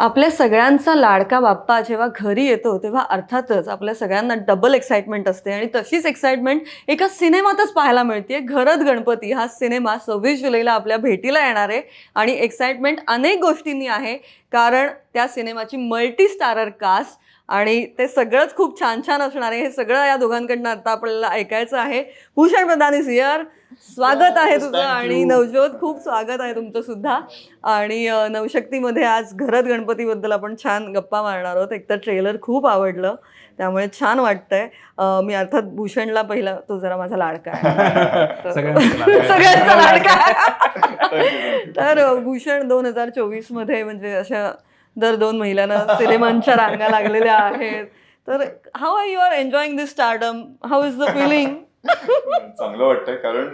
आपल्या सगळ्यांचा लाडका बाप्पा जेव्हा घरी येतो तेव्हा अर्थातच आपल्या सगळ्यांना डबल एक्साइटमेंट असते. आणि तशीच एक्साइटमेंट एका सिनेमातच पाहायला मिळते घरत गणपती हा सिनेमा सव्वीस जुलैला आपल्या भेटीला येणार आहे. आणि एक्साइटमेंट अनेक गोष्टींनी आहे. कारण त्या सिनेमाची मल्टी स्टारर कास्ट आणि ते सगळंच खूप छान छान असणार आहे. हे सगळं या दोघांकडनं आता आपल्याला ऐकायचं आहे. भूषण प्रधान इज इयर स्वागत आहे तुझं आणि. नवज्योत खूप स्वागत आहे तुमचं सुद्धा. आणि नवशक्तीमध्ये आज घरात गणपतीबद्दल आपण छान गप्पा मारणार आहोत. एक तर ट्रेलर खूप आवडलं त्यामुळे छान वाटतंय. अ, मी अर्थात भूषणला पहिला तो जरा माझा लाडका आहे. तर- सगळ्यांचा लाडका आहे. सगळ्यांचा लाडका आहे. तर भूषण दोन हजार चोवीसमध्ये म्हणजे अशा दर दोन महिन्यांना सिनेमांच्या रांगा लागलेल्या आहेत. तर how are you are enjoying this stardom how is the feeling चांगलं वाटतंय कारण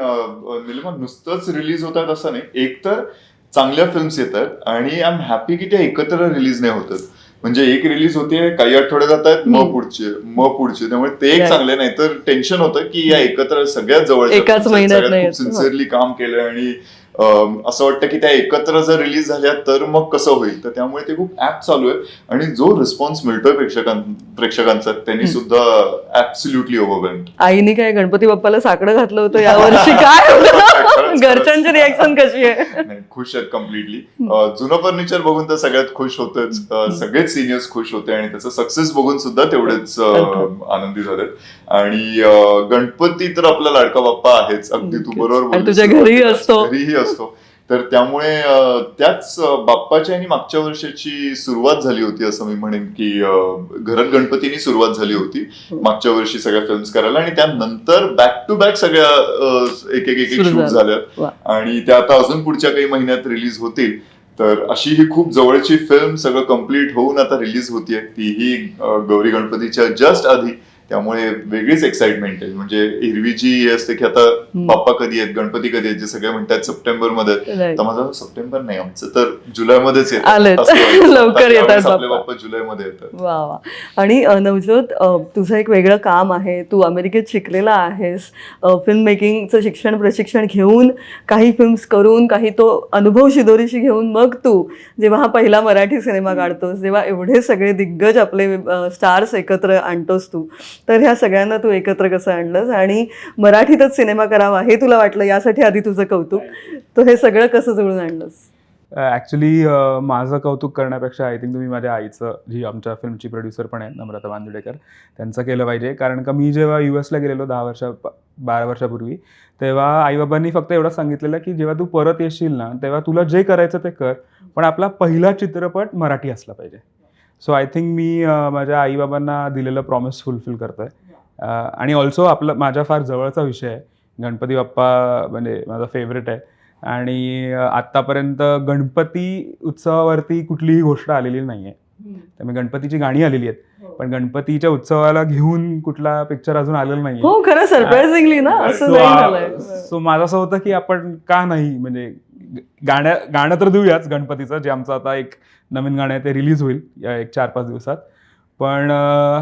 निलिमा नुसतंच रिलीज होतात असं नाही एक तर चांगल्या फिल्म्स येतात आणि आय एम हॅपी की त्या एकत्र रिलीज नाही होतात म्हणजे एक रिलीज होते काही आठवडे जात आहेत मग पुढचे मग पुढचे त्यामुळे ते एक. चांगले नाही तर टेन्शन होतं की या एकत्र सगळ्यात जवळ. सिन्सिअरली काम केलंय आणि असं वाटतं की त्या एकत्र जर रिलीज झाल्या तर मग कसं होईल? तर त्यामुळे ते खूप ऍप चालू आहे आणि जो रिस्पॉन्स मिळतोय प्रेक्षकां प्रेक्षकांचा त्यांनी सुद्धा ऍब्सल्युटली ओव्हरवेल्ड आईने काय गणपती बाप्पाला साकडं घातलं होतं यावर्षी काय. घरच्यांची रिॲक्शन कशी आहे? खुश आहेत कम्प्लिटली जुनं फर्निचर बघून तर सगळ्यात खुश होतेच सगळेच सिनियर्स खुश होते आणि त्याचा सक्सेस बघून सुद्धा तेवढेच आनंदी झालेत. आणि गणपती तर आपला लाडका बाप्पा आहेच. अगदी तू बरोबर. तुझ्या घरीही असतो. घरीही असतो तर त्यामुळे त्याच बाप्पाच्या आणि मागच्या वर्षाची सुरुवात झाली होती असं मी म्हणेन की घरात गणपतीनी सुरुवात झाली होती हो. मागच्या वर्षी सगळ्या फिल्म्स करायला आणि त्यानंतर बॅक टू बॅक सगळ्या एक एक एक शूट झालं. झाल्या. आणि त्या आता अजून पुढच्या काही महिन्यात रिलीज होतील तर अशी ही खूप जवळची फिल्म सगळं कंप्लीट होऊन आता रिलीज होतीये तीही गौरी गणपतीच्या जस्ट आधी त्यामुळे वेगळीच एक्साइटमेंट आहे. म्हणजे हिरवी जी असते की आता बाप्पा कधी आहेत गणपती कधी आहेत जे सगळे म्हणतात सप्टेंबरमध्ये. तर माझं सप्टेंबर नाही आमचं तर जुलैमध्येच वाटतं. लवकर येतात आपले बाप्पा. जुलैमध्ये येतात. वा वा. आणि अ, तुझं एक वेगळं काम आहे. तू अमेरिकेत शिकलेला आहेस. फिल्म मेकिंगचं शिक्षण प्रशिक्षण घेऊन काही फिल्म्स करून काही तो अनुभव शिदोरीशी घेऊन मग तू जेव्हा हा पहिला मराठी सिनेमा काढतोस जेव्हा एवढे सगळे दिग्गज आपले स्टार्स एकत्र आणतोस तू. तर ह्या सगळ्यांना तू एकत्र कसं आणलंस? आणि मराठीतच सिनेमा करावा हे तुला वाटलं? यासाठी आधी तुझं कौतुक. तर हे सगळं कसं जुळून आणलंस? ॲक्च्युली माझं कौतुक करण्यापेक्षा आय थिंक तुम्ही माझ्या आईचं जी आमच्या फिल्मची प्रोड्युसर पण आहे नम्रता बांदुडेकर त्यांचं केलं पाहिजे. कारण का मी जेव्हा यू एसला गेलेलो दहा वर्षा बारा वर्षापूर्वी तेव्हा आईबाबांनी फक्त एवढं सांगितलेलं की जेव्हा तू परत येशील ना तेव्हा तुला जे करायचं ते कर. पण आपला पहिला चित्रपट मराठी असला पाहिजे. सो आय थिंक मी माझ्या आईबाबांना दिलेलं प्रॉमिस फुलफिल करतोय. अं, आणि ऑल्सो आपलं माझ्या फार जवळचा विषय आहे. गणपती बाप्पा म्हणजे माझा फेवरेट आहे. आणि आत्तापर्यंत गणपती उत्सवावरती कुठलीही गोष्ट आलेली नाही आहे त्यामुळे गणपतीची गाणी आलेली आहेत. पण गणपतीच्या उत्सवाला घेऊन कुठला पिक्चर अजून आलेला नाही हो खरं सरप्राइझिंगली ना सो माझं असं होतं की आपण का नाही म्हणजे गाण्या गाणं तर देऊयाच गणपतीचं जे आमचं आता एक नवीन गाणं आहे ते रिलीज होईल या एक चार पाच दिवसात. पण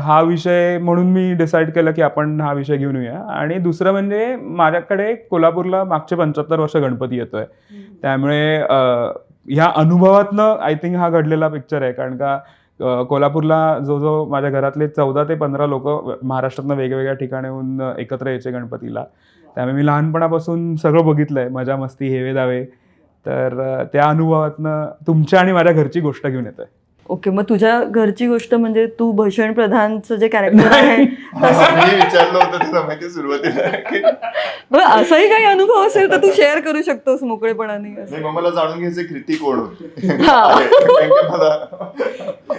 हा विषय म्हणून मी डिसाईड केलं की आपण हा विषय घेऊन येऊया. आणि दुसरं म्हणजे माझ्याकडे कोल्हापूरला मागचे पंच्याहत्तर वर्ष गणपती येतोय. त्यामुळे ह्या अनुभवातनं आय थिंक हा घडलेला पिक्चर आहे. कारण का कोल्हापूरला जो जो माझ्या घरातले चौदा ते पंधरा लोक महाराष्ट्रातनं वेगवेगळ्या ठिकाणाहून एकत्र यायचे गणपतीला. त्यामुळे मी लहानपणापासून सगळं बघितलंय. मजा मस्ती हेवे दावे तर त्या अनुभवातनं तुमच्या आणि माझ्या घरची गोष्ट घेऊन येतोय. ओके मग तुझ्या घरची गोष्ट म्हणजे तू भूषण प्रधानचं जे कॅरेक्टर आहे विचारलं होतं सुरुवातीला असाही काही अनुभव असेल तर तू शेअर करू शकतोस मोकळेपणाने. असं. नाही मग मला जाणून घ्यायचे कृती कोण होती?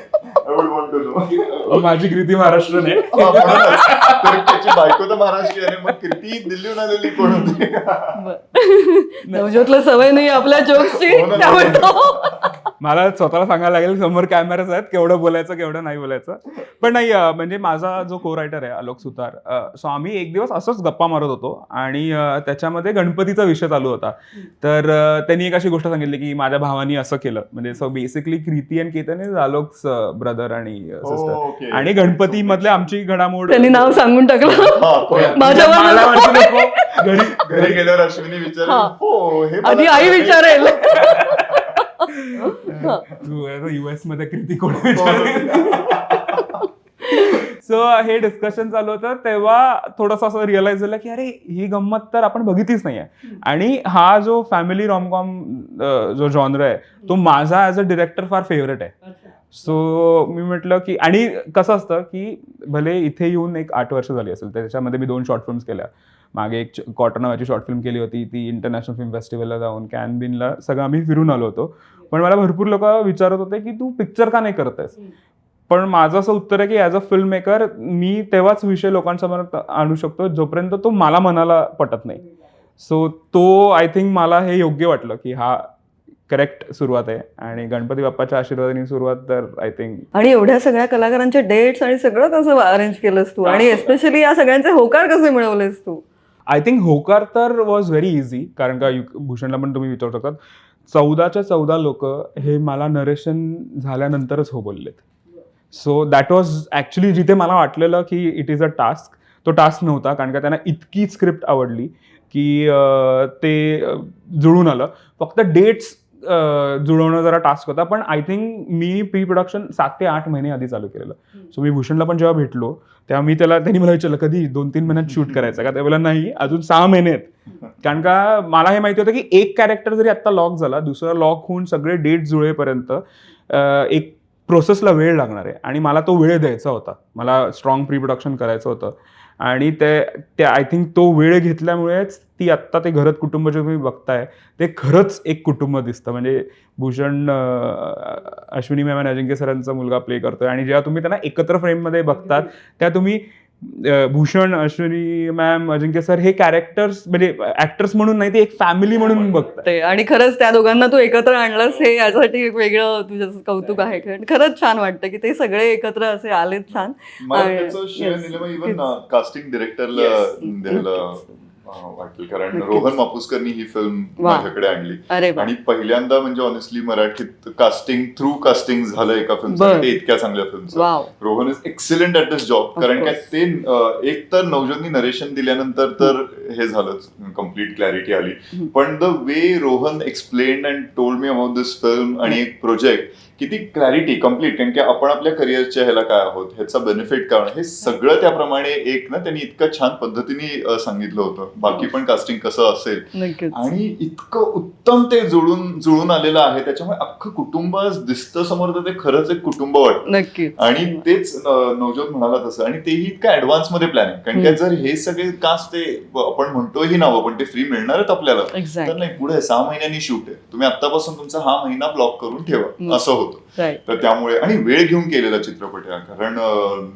अरे, कारण की मला I would want to know. माझी कृती महाराष्ट्रन आहे म्हणूनच. तर त्याची बायको तर महाराष्ट्रीयन आहे मग कृती दिल्लीहून आलेली कोण होती बरं. नवज्योतला सवय नाही आपल्या जोक्सची त्यामुळे मला स्वतःला सांगायला लागेल समोर कॅमेराज आहेत केवढं बोलायचं केवढं नाही बोलायचं पण नाही म्हणजे माझा जो को रायटर आहे आलोक सुतार सो आम्ही एक दिवस असंच गप्पा मारत होतो आणि त्याच्यामध्ये गणपतीचा विषय चालू होता तर त्यांनी एक अशी गोष्ट सांगितली की माझ्या भावानी असं केलं म्हणजे सो बेसिकली कृती आणि केतन इज आलोक्स ब्रदर आणि Oh, सिस्टर okay. आणि गणपती मधले आमची घडामोड त्यांनी नाव सांगून टाकलं नको. घरी घरी गेल्यावर अश्विनी विचार हा. आधी आई कळलं. विचारेल युएसमध्ये कृती कोण सो हे डिस्कशन चालू होतं तेव्हा थोडंसं असं रिअलाइज झालं की अरे ही गंमत तर आपण बघितलीच नाहीये. आणि हा जो फॅमिली रॉमकॉम जो जॉनर आहे तो माझा ऍज अ डिरेक्टर फार फेवरेट आहे. सो मी म्हटलं की आणि कसं असतं की भले इथे येऊन एक आठ वर्ष झाली असेल त्याच्यामध्ये मी दोन शॉर्ट फिल्म्स केल्या. मागे एक कॉटन नावाची शॉर्ट फिल्म केली होती ती इंटरनॅशनल फिल्म फेस्टिवलला जाऊन कॅन बिनला सगळं आम्ही फिरून आलो होतो. पण मला भरपूर लोक विचारत होते की तू पिक्चर का नाही करत आहेस पण माझं असं उत्तर आहे की ॲज अ फिल्म मेकर मी तेव्हाच विषय लोकांसमोर आणू शकतो जोपर्यंत तो मला मनाला पटत नाही. सो तो आय थिंक मला हे योग्य वाटलं की हा करेक्ट सुरुवात आहे. आणि गणपती बाप्पाच्या आशीर्वादाने सुरुवात तर आय थिंक आणि एवढ्या सगळ्या कलाकारांचे डेट्स आणि सगळं कसं अरेंज केलंस तू. आणि एस्पेशली या सगळ्यांचे होकार कसे मिळवलेस तू? आय थिंक होकार तर वॉज व्हेरी इझी कारण का भूषणला पण तुम्ही विचारू शकतात. चौदाच्या चौदा लोक हे मला नरेशन झाल्यानंतरच हो बोललेत. सो दॅट वॉज ॲक्च्युली जिथे मला वाटलेलं की इट इज अ टास्क तो टास्क नव्हता कारण का त्यांना इतकी स्क्रिप्ट आवडली की ते जुळून आलं. फक्त डेट्स जुळवणं जरा टास्क होता पण आय थिंक मी प्री प्रोडक्शन सात ते आठ महिने आधी चालू केलेलं. सो मी भूषणला पण जेव्हा भेटलो तेव्हा मी त्याला त्यांनी मला विचारलं कधी? दोन तीन महिन्यात शूट करायचं का? ते बोला नाही अजून सहा महिने आहेत. कारण का मला हे माहिती होतं की एक कॅरेक्टर जरी आता लॉक झाला दुसरा लॉक होऊन सगळे डेट जुळेपर्यंत एक प्रोसेसला वेळ लागणार आहे. आणि मला तो वेळ द्यायचा होता. मला स्ट्रॉंग प्री प्रोडक्शन करायचं होतं. आणि ते ते आय थिंक तो वेळ घेतल्यामुळेच ती आत्ता ते घरत कुटुंब जे तुम्ही बघताय ते खरंच एक कुटुंब दिसतं. म्हणजे भूषण अश्विनी मॅम आणि अजिंक्य सरांचा मुलगा प्ले करतोय. आणि जेव्हा तुम्ही त्यांना एकत्र फ्रेममध्ये बघतात त्या तुम्ही भूषण अश्विनी मॅम अजिंक्य सर हे कॅरेक्टर्स म्हणजे ऍक्टर्स म्हणून नाही ते एक फॅमिली म्हणून बघतात. ते आणि खरंच त्या दोघांना तू एकत्र आणलंस हे यासाठी एक वेगळं तुझं कौतुक आहे. कारण खरंच छान वाटतं की ते सगळे एकत्र असे आलेत छान. कास्टिंग डिरेक्टरला वाटेल कारण. रोहन मापुसकरनी ही फिल्म. माझ्याकडे आणली आणि पहिल्यांदा म्हणजे ऑनेस्टली मराठीत कास्टिंग थ्रू कास्टिंग झालं एका. फिल्म ते इतक्या चांगल्या फिल्मचं wow Rohan is excellent at this job कारण काय. ते एक तर नवजोतनी नरेशन दिल्यानंतर तर हे झालंच कंप्लीट क्लॅरिटी आली. पण the way Rohan explain and told me about this film आणि एक प्रोजेक्ट किती क्लॅरिटी कंप्लीट कारण की आपण आपल्या करिअरच्या ह्याला काय आहोत ह्याचा बेनिफिट काय हे सगळं त्याप्रमाणे एक ना त्यांनी इतकं छान पद्धतीने सांगितलं होतं. बाकी पण कास्टिंग कसं असेल. आणि इतकं उत्तम ते जुळून जुळून आलेलं आहे त्याच्यामुळे अख्खं कुटुंब दिसतं समोर तर ते खरंच एक कुटुंब वाटतं. आणि तेच नवजोत म्हणाला तसं. आणि तेही इतकं ऍडव्हान्समध्ये प्लॅन आहे. कारण काय जर हे सगळे कास्ट ते आपण म्हणतोही नावं पण ते फ्री मिळणार आहेत आपल्याला. तर नाही पुढे सहा महिन्यांनी शूट आहे. तुम्ही आतापासून तुमचा हा महिना ब्लॉक करून ठेवा. असं होतं तर त्यामुळे आणि वेळ घेऊन केलेला चित्रपट आहे कारण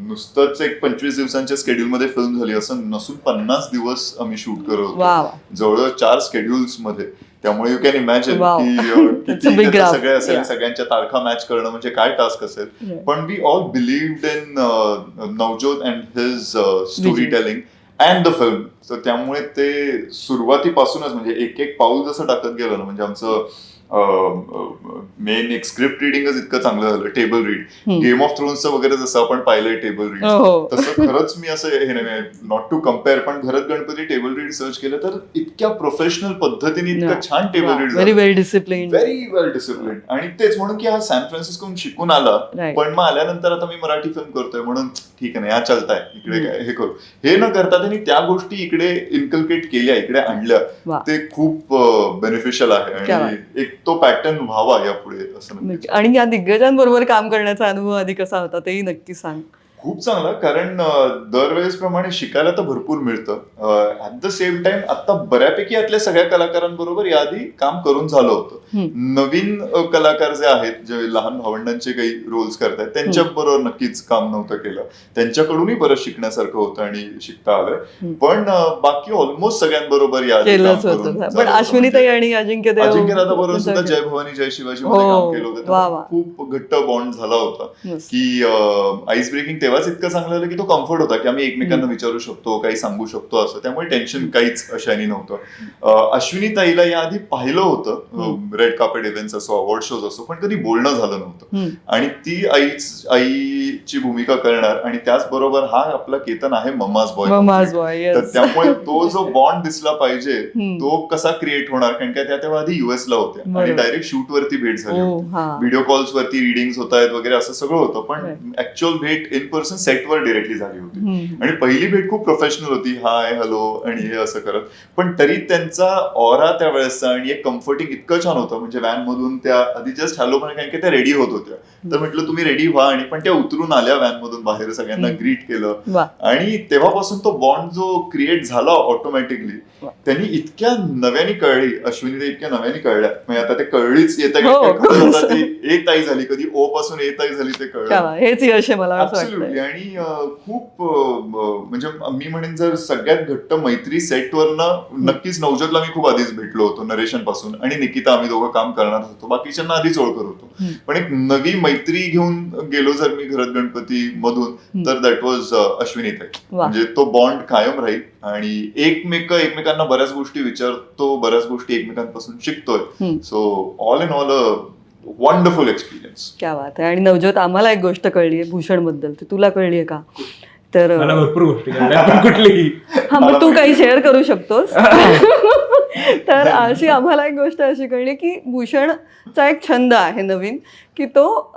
नुसतंच एक पंचवीस दिवसांच्या स्केड्यूल मध्ये फिल्म झाली असं नसून पन्नास दिवस आम्ही शूट करत होतो चार स्केड्युल्समध्ये त्यामुळे यू कॅन इमॅजिन. की. सगळे असेल. सगळ्यांच्या तारखा मॅच करणं म्हणजे काय टास्क असेल. पण we all believed in Navjot and his story. Telling and the film तर त्यामुळे ते सुरुवातीपासूनच म्हणजे एक एक पाऊल जसं टाकत गेलं ना म्हणजे आमचं मेन एक स्क्रिप्ट रिडिंगच इतकं चांगलं झालं टेबल रीड. गेम ऑफ थ्रोन्सचं वगैरे जसं आपण पाहिलंय टेबल रीड हो हो. तसं खरंच मी असं हे नाही नॉट टू कंपेअर पण घरात गणपती टेबल रीड सर्च केलं तर इतक्या प्रोफेशनल पद्धतीने इतकं. छान table read very very discipline very well discipline आणि तेच म्हणून की हा सॅन फ्रान्सिस्कोहून शिकून आला. पण मग आल्यानंतर आता मी मराठी फिल्म करतोय म्हणून ठीक आहे ना या चालताय इकडे काय हे करू. हे न करता त्यांनी त्या गोष्टी इकडे इन्कल्केट केल्या इकडे आणल्या. ते खूप बेनिफिशियल आहे. आणि एक तो पॅटर्न व्हावा यापुढे असं म्हणजे- आणि या दिग्गजांबरोबर काम करण्याचा अनुभव आधी कसा होता तेही नक्की सांग. खूप चांगला कारण दरवेळेस प्रमाणे शिकायला तर भरपूर मिळतं. ऍट द सेम टाइम आता बऱ्यापैकी यातल्या सगळ्या कलाकारांबरोबर याआधी काम करून झालं होतं. नवीन कलाकार जे आहेत जे लहान भावंडांचे काही रोल्स करतात त्यांच्या बरोबर नक्कीच काम नव्हतं केलं. त्यांच्याकडूनही बरंच शिकण्यासारखं होतं आणि शिकता आलंय हम्म. पण बाकी ऑलमोस्ट सगळ्यांबरोबर करून पण. अश्विनीताई आणि अजिंक्य बरोबर सुद्धा जय भवानी जय शिवाजी मध्ये हो, काम केलं होतं. खूप घट्ट बॉन्ड झाला होता. की आईस ब्रेकिंग तेव्हा तेव्हाच इतकं चांगलं झालं की तो कम्फर्ट होता की आम्ही एकमेकांना विचारू शकतो काही सांगू शकतो असं. त्यामुळे टेन्शन काहीच अशाने नव्हतं. अश्विनी ताईला याआधी पाहिलं होतं रेड कार्पेट इव्हेंट्स असो अवॉर्ड शोज असो पण कधी बोलणं झालं नव्हतं. आणि ती आईच आईची भूमिका करणार आणि त्याचबरोबर हा आपला केतन आहे मम्माज बॉय ममाज बॉय तर त्यामुळे तो जो बॉन्ड दिसला पाहिजे. तो कसा क्रिएट होणार? कारण का त्या तेव्हा आधी युएस ला होत्या. आणि. डायरेक्ट शूट वरती भेट झाली व्हिडिओ कॉल्स वरती रिडिंग्स होत आहेत वगैरे असं सगळं होतं पण. ऍक्च्युअल भेट इन पर्सन सेटवर डिरेक्टली झाली होती. आणि पहिली भेट खूप प्रोफेशनल होती. हाय हॅलो आणि हे असं करत. पण तरी त्यांचा ऑरा त्यावेळेसचा आणि एक कम्फर्टिंग इतकं छान होतं. म्हणजे व्हॅन मधून त्या आधी जस्ट हॅलो पण कारण की त्या रेडी होत होत्या. तर म्हटलं तुम्ही रेडी व्हा. आणि पण त्या उतरून आल्या व्हॅन मधून बाहेर सगळ्यांना. ग्रीट केलं. आणि तेव्हापासून तो बॉन्ड जो क्रिएट झाला ऑटोमॅटिकली. त्यांनी इतक्या नव्याने कळली. अश्विनी ते इतक्या नव्याने कळल्या. म्हणजे आता ते कळलीच येत हो, ती ए ताई झाली कधी ओ पासून ए ताई झाली ते कळलं. हेच यश आहे मला वाटतं आणि खूप म्हणजे मी म्हणेन जर सगळ्यात घट्ट मैत्री सेटवरनं नक्कीच नवजतला मी खूप आधीच भेटलो होतो नरेशनपासून आणि निकिता आम्ही दोघं काम करणार होतो. बाकीच्यांना आधीच ओळखत होतो. पण एक नवी मैत्री घेऊन गेलो जर मी घरात गणपती मधून तर दॅट वॉज अश्विनी ताई. वा म्हणजे तो बॉन्ड कायम राहील. आणि एकमेक एकमेकांना बऱ्याच गोष्टी विचारतो बऱ्याच गोष्टी एकमेकांपासून शिकतोय. So all in all a wonderful experience क्या बात आहे आणि नवज्योत आम्हाला एक गोष्ट कळली आहे भूषणबद्दल ती तुला कळली आहे का? तर मला भरपूर गोष्टी कळल्या. पण कुठलीही. हा मग तू काही शेअर करू शकतोस. तर अशी आम्हाला एक गोष्ट अशी कळली की भूषणचा एक छंद आहे नवीन की तो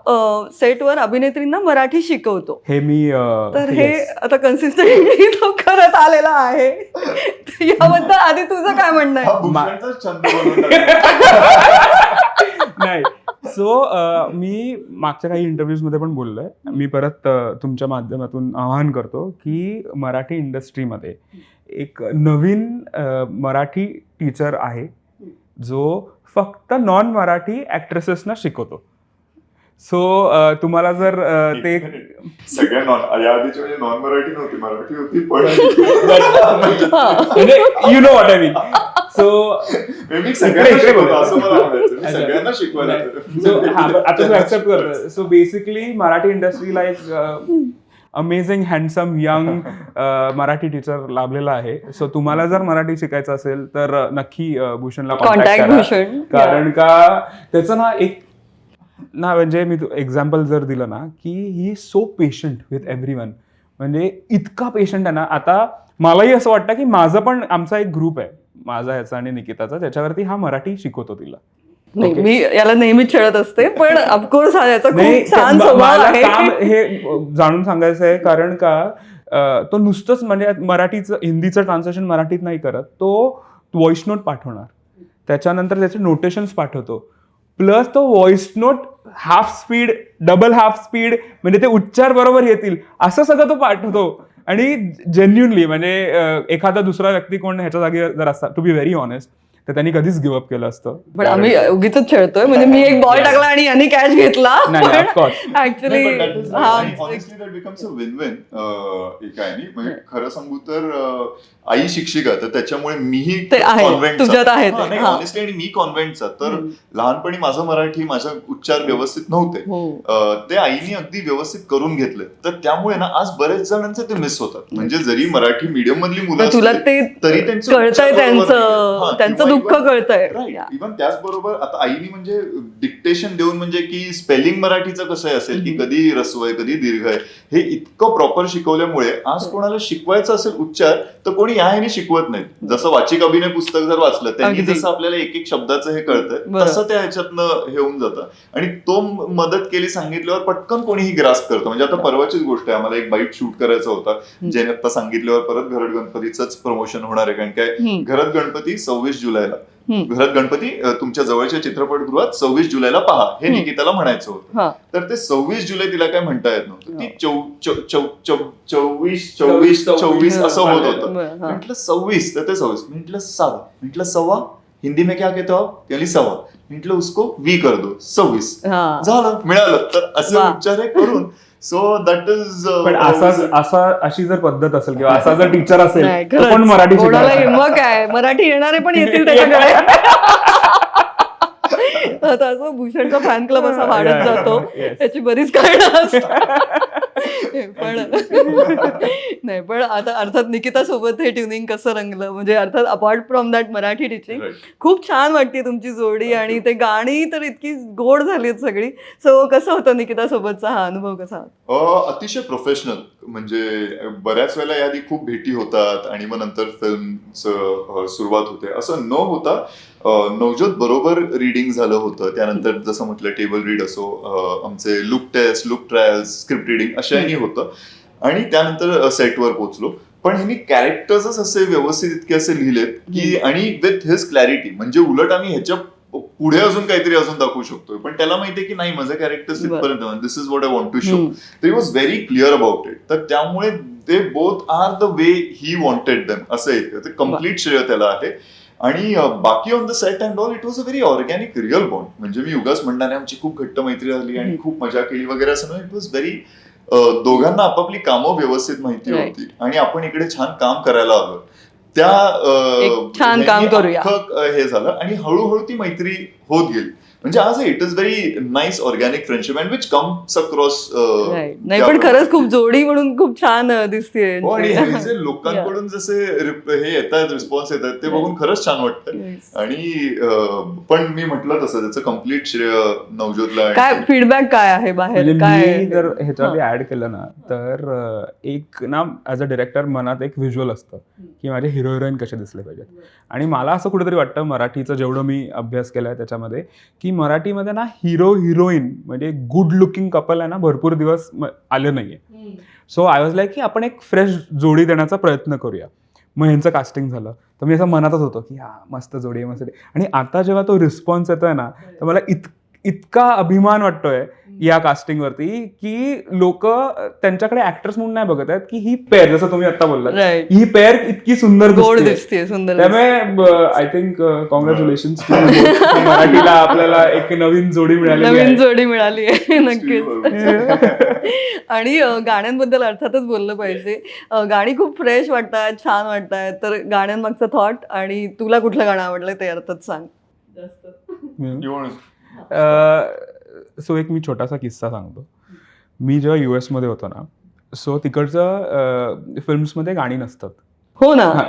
सेटवर अभिनेत्रींना मराठी शिकवतो. हे मी तर हे. आता कन्सिस्टंटली तो करत आलेला आहे. तर याबद्दल आधी तुझं काय म्हणणं आहे? छंद. नाही. सो मी मागच्या काही इंटरव्ह्यूजमध्ये पण बोललोय. मी परत तुमच्या माध्यमातून आवाहन करतो की मराठी इंडस्ट्रीमध्ये एक नवीन मराठी टीचर आहे जो फक्त नॉन मराठी ऍक्ट्रेसेसना शिकवतो. सो तुम्हाला जर अ, ते सगळ्या नॉन या आधीची म्हणजे नॉन मराठी नव्हती मराठी होती पण you know what I mean so मी सगळ्यांना शिकवायला सो हा but आता तू ऍक्सेप्ट करतो सो बेसिकली मराठी इंडस्ट्रीला एक amazing handsome young Marathi teacher लाभलेला आहे. सो तुम्हाला जर मराठी शिकायचं असेल तर अ, नक्की भूषणला कॉन्टॅक्ट करा. भूषण कारण का त्याचं ना एक ना म्हणजे मी एक्झाम्पल जर दिलं ना की ही so patient with everyone म्हणजे इतका पेशंट आहे ना आता मलाही असं वाटतं की माझं पण आमचा एक ग्रुप आहे. माझा ह्याचा आणि निकिताचा त्याच्यावरती हा मराठी शिकवतो तिला. नाही Okay. मी याला नेहमीच खेळत असते पण ऑफकोर्स हा याचा खूप छान स्वभाव आहे. हे जाणून सांगायचं आहे कारण का तो नुसतंच म्हणजे मराठीचं हिंदीचं ट्रान्सलेशन मराठीत नाही करत तो व्हॉइस नोट पाठवणार. त्याच्यानंतर त्याचे नोटेशन्स पाठवतो. प्लस तो voice note half speed double half speed म्हणजे ते उच्चार बरोबर येतील असं सगळं तो पाठवतो. आणि जेन्युनली म्हणजे एखादा दुसरा व्यक्ती कोण ह्याच्या जागी जर असता टू बी व्हेरी ऑनेस्ट तर त्यांनी कधीच गिव्हअप केलं असतं. पण आम्ही उगीच खेळतोय म्हणजे मी एक बॉल टाकला आणि यांनी कॅच घेतला. ऍक्च्युली विन विन काय नाही म्हणजे खरं सांगू तर अं, आई शिक्षिका तर त्याच्यामुळे मीही तुझ्यात आहे. ते. ऑनेस्टली आणि मी कॉन्व्हेंटचा तर. लहानपणी माझं मराठी माझा उच्चार व्यवस्थित नव्हते. हो. ते आईने अगदी व्यवस्थित करून घेतले तर त्यामुळे ना आज बरेच जणांचे ते मिस होतात. म्हणजे जरी मराठी मीडियम मधली मुलं तुला ते तरी त्यांचं कळतंय त्यांचं त्यांचं दुःख कळतंय. इव्हन त्याचबरोबर आता आईनी म्हणजे डिक्टेशन देऊन म्हणजे की स्पेलिंग मराठीचं कसं आहे असेल की. कधी रस्व आहे कधी दीर्घ आहे हे इतकं प्रॉपर शिकवल्यामुळे आज कोणाला शिकवायचं असेल उच्चार तर कोणी या ह्याने शिकवत नाही. जसं वाचिक अभिनय पुस्तक जर वाचलं त्यांनी. जसं आपल्याला एक एक शब्दाचं हे कळतंय बरं. तसं त्या ह्याच्यातनं हे होऊन जातं. आणि तो मदत केली सांगितल्यावर पटकन कोणीही ग्रास करतो. म्हणजे आता परवाचीच गोष्ट आहे. आम्हाला एक बाईट शूट करायचा होता ज्याने आता सांगितल्यावर परत घरट गणपतीच प्रमोशन होणार आहे. कारण काय. घरात गणपती सव्वीस जुलैला. घरात गणपती तुमच्या जवळच्या चित्रपटगृहात सव्वीस जुलैला पहा हे. निकिताला म्हणायचं होतं. हा. तर ते सव्वीस जुलै तिला काय म्हणता येत नव्हतं. ती चोवीस चोवीस चोवीस असं होत होतं. म्हटलं सव्वीस तर ते सव्वीस. म्हटलं सहा म्हटलं सव्वा. हिंदी में क्या कहते हो? आप त्याला सव्वा. म्हटलं उसको वी कर दो सव्वीस. हा. झालं मिळालं. तर असे हे करून सो दॅट इज पण असा असा अशी जर पद्धत असेल किंवा असा जर टीचर असेल. पण मराठी मग काय? मराठी येणारे पण येतील त्याच्याकडे. आता असं भूषणचा फॅन क्लब असा वाढत जातो. त्याची बरीच कारणं असतात. पण नाही पण आता अर्थात निकिता सोबत हे ट्युनिंग कसं रंगलं? म्हणजे अर्थात apart from that Marathi teaching. खूप छान वाटते तुमची जोडी आणि ते गाणी तर इतकी गोड झाली सगळी. सो कसं होतं निकिता सोबतचा हा अनुभव कसा अतिशय प्रोफेशनल म्हणजे बऱ्याच वेळेला याआधी खूप भेटी होतात आणि मग नंतर फिल्मचं सुरुवात होते. असं न होता अ, नवजोत बरोबर रिडिंग झालं होतं. त्यानंतर जसं म्हटलं टेबल रीड असो आमचे look test look trials script reading अशाही होतं. आणि त्यानंतर सेटवर पोहोचलो. पण ह्यांनी कॅरेक्टर्सच असे व्यवस्थित इतके असे लिहिलेत की आणि विथ हिज क्लॅरिटी म्हणजे उलट आम्ही ह्याच्या पुढे अजून काहीतरी अजून दाखवू शकतोय. पण त्याला माहितीये की नाही माझं कॅरेक्टर. तिथपर्यंत this is what I want to show. तर he was very clear about it तर त्यामुळे they both are the way he wanted them असं येतं कंप्लीट श्रेय त्याला आहे. आणि बाकी on the set and all it was a very organic real bond म्हणजे मी युगास म्हणणारे आमची खूप घट्ट मैत्री झाली आणि. खूप मजा केली वगैरे असं इट वॉज व्हेरी दोघांना आपापली कामं व्यवस्थित माहिती. होती आणि आपण इकडे छान काम करायला आलो त्या छान काम करूया. हे झालं आणि हळूहळू ती मैत्री होत गेली म्हणजे आज it is very nice organic friendship and which comes across. नाही पण खरंच खूप जोडी म्हणून खूप छान दिसते हो आणि जे लोकांकडून जसे हे येतात रिस्पॉन्स येतात ते बघून खरंच छान वाटतं आणि पण मी म्हटलं तसं त्याचं कंप्लीट श्रेय नवज्योतला काय फीडबॅक काय आहे बाहेर? म्हणजे काय मी जर ह्याच्यामध्ये ऍड केलं ना तर एक ना ॲज अ डिरेक्टर मनात एक व्हिज्युअल असतं की माझे हिरो हिरोईन कसे दिसले पाहिजेत. आणि मला असं कुठेतरी वाटतं मराठीचं जेवढं मी अभ्यास केलाय त्याच्यामध्ये की मराठीमध्ये ना हिरो हिरोईन म्हणजे गुड लुकिंग कपल आहे ना भरपूर दिवस आले नाहीये. सो आय वॉज लाईक की आपण एक फ्रेश जोडी देण्याचा प्रयत्न करूया. मग ह्यांचं कास्टिंग झालं. तर मी असं मनातच होतो की हा मस्त जोडी आहे मस्त. आणि आता जेव्हा तो रिस्पॉन्स येतोय ना तर मला इत इतका अभिमान वाटतोय या कास्टिंगवरती की लोक त्यांच्याकडे ऍक्टर्स म्हणून नाही बघत आहेत की ही पेअर जसं तुम्ही आता बोललात राईट ही पेअर इतकी सुंदर. दिसते सुंदर दिसते. त्यामुळे आय थिंक कॉंग्रॅच्युलेशन मराठीला आपल्याला एक नवीन जोडी मिळाली नवीन जोडी मिळाली आहे नक्कीच. आणि गाण्यांबद्दल अर्थातच बोललं पाहिजे. गाणी खूप फ्रेश वाटतात छान वाटतात. तर गाण्यांमागचं थॉट आणि तुला कुठलं गाणं आवडलं ते अर्थात सांग. सो एक मी छोटासा किस्सा सांगतो. मी जेव्हा यू मध्ये होतो ना सो तिकडचं फिल्म्समध्ये गाणी नसतात. हो ना हा?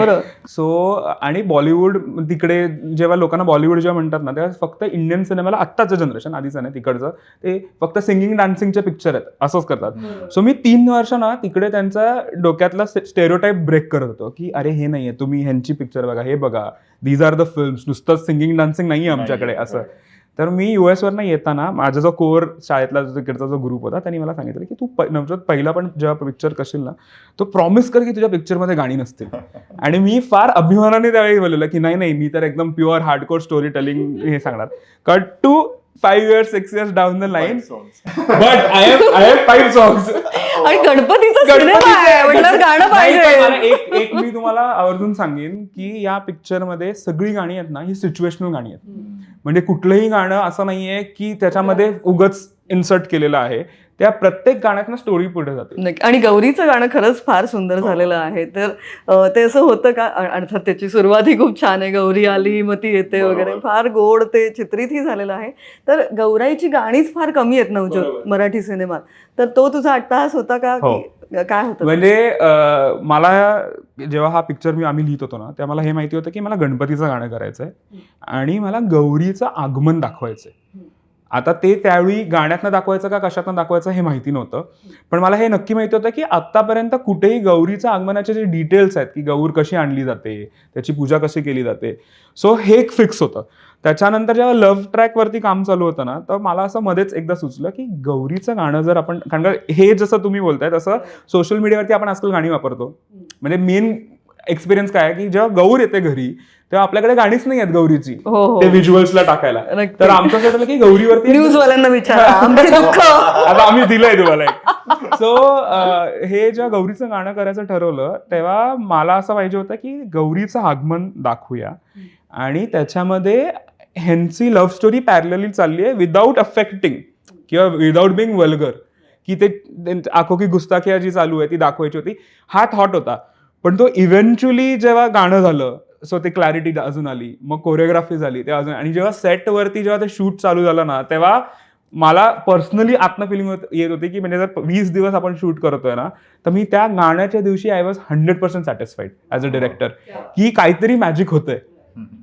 बरोबर. सो आणि बॉलिवूड तिकडे जेव्हा लोकांना बॉलिवूड जेव्हा म्हणतात ना तेव्हा फक्त इंडियन सिनेमाला आत्ताचं जनरेशन आधीचं नाही तिकडचं ते फक्त सिंगिंग डान्सिंगचे पिक्चर आहेत असंच करतात. सो मी तीन वर्ष ना तिकडे त्यांचा डोक्यातला स्टेरिओटाईप ब्रेक करत होतो की अरे हे नाहीये तुम्ही ह्यांची पिक्चर बघा हे बघा. दीज आर द फिल्म्स नुसतं सिंगिंग डान्सिंग नाहीये आमच्याकडे असं. तर मी US वरनं येताना माझा जो कोर शाळेतला जो तिकडचा जो ग्रुप होता त्यांनी मला सांगितलं की तू प- नवजोत पहिला पण जेव्हा पिक्चर करशील ना तो प्रॉमिस कर की तुझ्या पिक्चरमध्ये गाणी नसतील. आणि मी फार अभिमानाने त्यावेळी बोललेलं की नाही नाही मी तर एकदम प्युअर हार्डकोर स्टोरी टेलिंग हे सांगणार. Cut to five years six years down the line. But I have I have five songs आणि गणपतीचा सिनेमा आहे. म्हटलं गाणं पाहिजे. एक एक मी तुम्हाला आवर्जून सांगेन की या पिक्चरमध्ये सगळी गाणी आहेत ना ही सिच्युएशनल गाणी आहेत. म्हणजे कुठलंही गाणं असं नाहीये की त्याच्यामध्ये उगच इन्सर्ट केलेलं आहे. त्या प्रत्येक गाण्यात ना स्टोरी पुढे जाते. आणि गौरीचं गाणं खरंच फार सुंदर झालेलं आहे. तर ते असं होतं का? अर्थात त्याची सुरुवात ही खूप छान आहे. गौरी आली मग ती येते वगैरे. फार गोड ते चित्रितही झालेलं आहे. तर गौराईची गाणीच फार कमी आहेत नवजोत बरोबर. मराठी सिनेमात. तर तो तुझा अट्टहास होता का? हो. काय होतं? म्हणजे मला जेव्हा हा पिक्चर मी आम्ही लिहित होतो ना तेव्हा मला हे माहिती होतं की मला गणपतीचं गाणं करायचंय. आणि मला गौरीचं आगमन दाखवायचंय. आता ते त्यावेळी गाण्यातनं दाखवायचं का कशातनं दाखवायचं हे माहिती नव्हतं. पण मला हे नक्की माहिती होतं की आतापर्यंत कुठेही गौरीच्या आगमनाचे जे डिटेल्स आहेत की गौर कशी आणली जाते त्याची पूजा कशी केली जाते सो हे एक फिक्स होतं. त्याच्यानंतर जेव्हा लव्ह ट्रॅकवरती काम चालू होतं ना तर मला असं मध्येच एकदा सुचलं की गौरीचं गाणं जर आपण कारण का हे जसं तुम्ही बोलताय तसं सोशल मीडियावरती आपण आजकाल गाणी वापरतो. म्हणजे मेन एक्सपिरियन्स काय की जेव्हा गौर येते घरी तेव्हा आपल्याकडे गाणीच नाही आहेत गौरीची. हो हो. ते व्हिज्युअल्सला टाकायला. नक्की. तर आमचं असं झालं की गौरीवरती न्यूज वाल्यांना विचारा. आमची दुःख. आता आम्ही दिलंय तुम्हाला एक. सो हे जेव्हा गौरीचं गाणं करायचं ठरवलं तेव्हा मला असं पाहिजे होतं की गौरीचं आगमन दाखवूया. आणि त्याच्यामध्ये ह्यांची लव्ह स्टोरी पॅरलली चालली आहे विदाऊट अफेक्टिंग किंवा विदाऊट बिंग वल्गर की ते आखो की गुस्ताखिया जी चालू आहे ती दाखवायची होती. हा थॉट होता. पण तो इव्हेंच्युअली जेव्हा गाणं झालं सो ते क्लॅरिटी अजून आली मग कोरिओग्राफी झाली ते अजून आणि जेव्हा सेटवरती जेव्हा ते शूट चालू झालं ना तेव्हा मला पर्सनली आत्म फिलिंग येत होती की म्हणजे जर वीस दिवस आपण शूट करतोय ना तर मी त्या गाण्याच्या दिवशी I was hundred percent satisfied as a director की काहीतरी मॅजिक होतंय.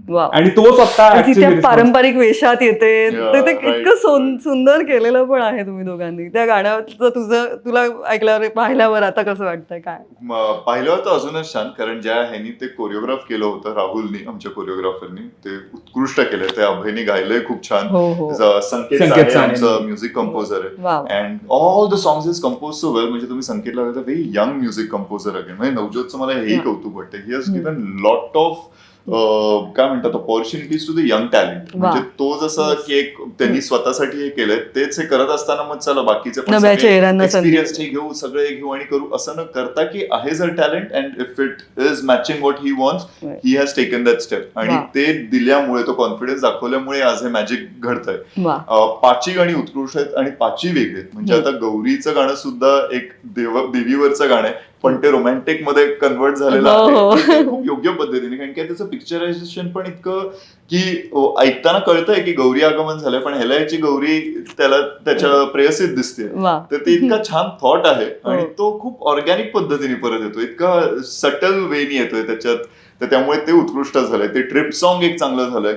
आणि तो स्वतः पारंपरिक वेशात येते. ते. इतकं सुंदर केलेलं पण आहे तुम्ही दोघांनी. त्या गाण्याचं तुझं तुला ऐकल्यावर पाहिल्यावर आता कसं वाटतंय? काय? म- पाहिलं तर अजूनच छान कारण ज्या ह्यांनी ते कोरिओग्राफ केलं होतं राहुलनी आमच्या कोरिओग्राफरनी ते उत्कृष्ट केलंय ते अभयनी गायलंय खूप छान. हो हो. संकेत. आमचं म्युझिक कंपोजर आहे. And all the songs is compose so well म्हणजे तुम्ही संकेतला very young music composer again म्हणजे नवज्योतचं मला हेही हा. कौतुक वाटतं he has given lot of काय म्हणतात opportunities to the young talent. म्हणजे तो जसं की एक त्यांनी स्वतःसाठी हे केलंय तेच हे करत असताना मग चला बाकीचे. एक्सपिरियन्स घेऊ सगळे घेऊ आणि करू असं न करता की आहे जर talent and if it is matching what he Right. He has taken that step आणि. ते दिल्यामुळे तो कॉन्फिडन्स दाखवल्यामुळे आज हे मॅजिक घडतंय पाची गाणी उत्कृष्ट आहेत आणि पाची वेगळी आहेत म्हणजे. आता गौरीचं गाणं सुद्धा एक देव देवीवरचं गाणं आहे पण ते रोमॅन्टिकमध्ये कन्वर्ट झालेलं हो, हो. आहे ते खूप योग्य पद्धतीने कारण की त्याचं पिक्चरायझेशन पण इतकं की ऐकताना कळतंय की गौरी आगमन झालंय पण ह्याला याची गौरी त्याला त्याच्या प्रेयसीत दिसते. तर ते इतका छान थॉट आहे आणि हो. तो खूप ऑर्गॅनिक पद्धतीने परत येतो. इतका सटल वेनी येतोय त्याच्यात. तर त्यामुळे ते उत्कृष्ट झालंय. ते ट्रिप सॉन्ग एक चांगलं झालंय.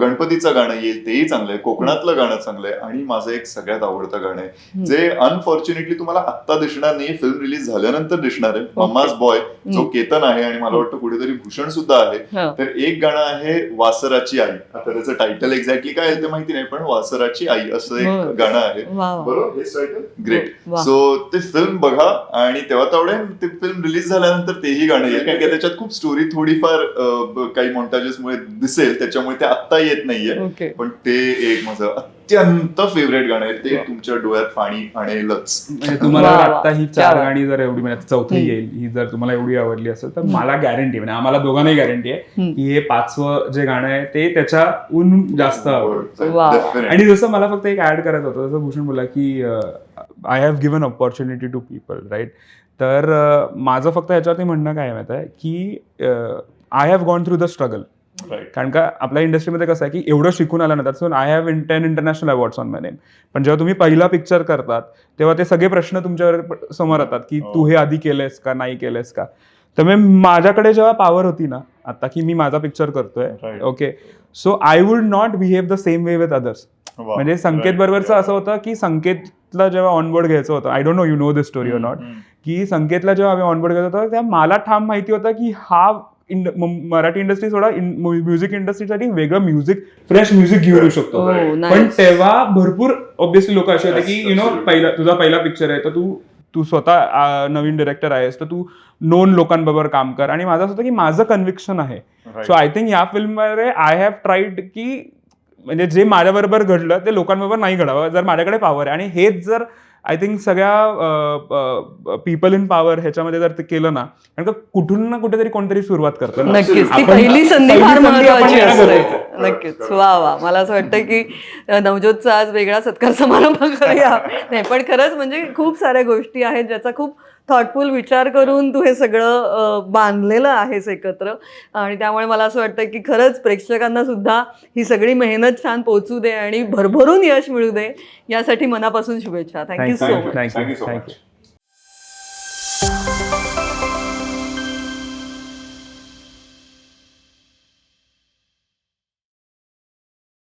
गणपतीचं गाणं येईल तेही चांगलं आहे. कोकणातलं गाणं चांगलं आहे. आणि माझं एक सगळ्यात आवडतं गाणं आहे. जे अनफॉर्च्युनेटली तुम्हाला आत्ता दिसणार नाही फिल्म रिलीज झाल्यानंतर दिसणार आहे. मम्माज बॉय जो. केतन आहे आणि मला वाटतं कुठेतरी भूषण सुद्धा आहे. हा. तर एक गाणं आहे वासराची आई. आता त्याचं टायटल एक्झॅक्टली काय आहे ते माहिती नाही पण वासराची आई असं हो. एक गाणं आहे. बरोबर? हेच टायटल ग्रेट. सो ते फिल्म बघा आणि तेव्हा तेवढे ते फिल्म रिलीज झाल्यानंतर तेही गाणं येईल. कारण की त्याच्यात खूप स्टोरी थोडीफार काही montages मुळे दिसेल त्याच्यामुळे ते आत्ता येत नाहीये पण ते एक माझं अत्यंत फेवरेट गाणं आहे ते तुमच्या डोळ्यात पाणी आणेलच म्हणजे तुम्हाला. आता ही चार. गाणी जर एवढी म्हणजे चौथी. येईल ही जर तुम्हाला एवढी आवडली असेल तर मला गॅरंटी म्हणजे आम्हाला दोघांनाही गॅरंटी आहे. की हे पाचवं जे गाणं आहे ते त्याच्याहून जास्त आवडतं वा. Definitely. आणि जसं मला फक्त एक ऍड करायचं होतं जसं भूषण बोला की I have given opportunity to people right तर माझं फक्त ह्याच्यावरती म्हणणं काय माहिती आहे की I have gone through the struggle. कारण का आपल्या इंडस्ट्रीमध्ये कसं आहे की एवढं शिकून आल्यानंतर so I have in ten international awards on my name पण जेव्हा तुम्ही पहिला पिक्चर करतात तेव्हा ते सगळे प्रश्न तुमच्यावर समोर येतात की हो. तू हे आधी केलंयस का नाही केलंयस का तर मग माझ्याकडे जेव्हा पॉवर होती ना आता की मी माझा पिक्चर करतोय. Okay so I would not behave the same way with others. म्हणजे संकेत. बरोबरचं असं होतं की संकेतला जेव्हा ऑनबोर्ड घ्यायचं होतं I don't know you know this story और नॉट. की संकेतला जेव्हा आम्ही ऑनबोर्ड घेत होतो तेव्हा मला ठाम माहिती होतं की हा इंड- मराठी इंडस्ट्री सोडा म्युझिक इंडस्ट्रीसाठी वेगळं म्युझिक फ्रेश म्युझिक घेऊन येऊ शकतो हो. पण तेव्हा भरपूर ऑब्विसली लोक असे होते की यु नो. पहिला तुझा पहिला पिक्चर आहे तर तू तू स्वतः नवीन डिरेक्टर आहेस तर तू नोन लोकांबरोबर काम कर आणि माझं असं होतं की माझं कन्व्हिक्शन आहे. सो आय थिंक या फिल्ममध्ये आय हॅव ट्राईड की म्हणजे जे माझ्याबरोबर घडलं ते लोकांबरोबर नाही घडावं जर माझ्याकडे पॉवर आहे आणि हेच जर आय थिंक सगळ्या पीपल इन पॉवर ह्याच्यामध्ये जर ते केलं ना कारण का कुठून ना कुठेतरी कोणतरी सुरुवात करतं. नक्कीच. ती पहिली संधी फार महत्वाची असते. नक्कीच. वा वा. मला असं वाटतं की अ, नवज्योतचा आज वेगळा सत्कार समारंभ करूया. नाही पण खरंच म्हणजे खूप साऱ्या गोष्टी आहेत ज्याचा खूप थॉटफुल विचार करून तू हे सगळं बांधलेलं आहेस एकत्र. आणि त्यामुळे मला असं वाटतं की खरंच प्रेक्षकांना सुद्धा ही सगळी मेहनत छान पोचू दे आणि भरभरून यश मिळू दे यासाठी मनापासून शुभेच्छा. Thank you so. Much Thank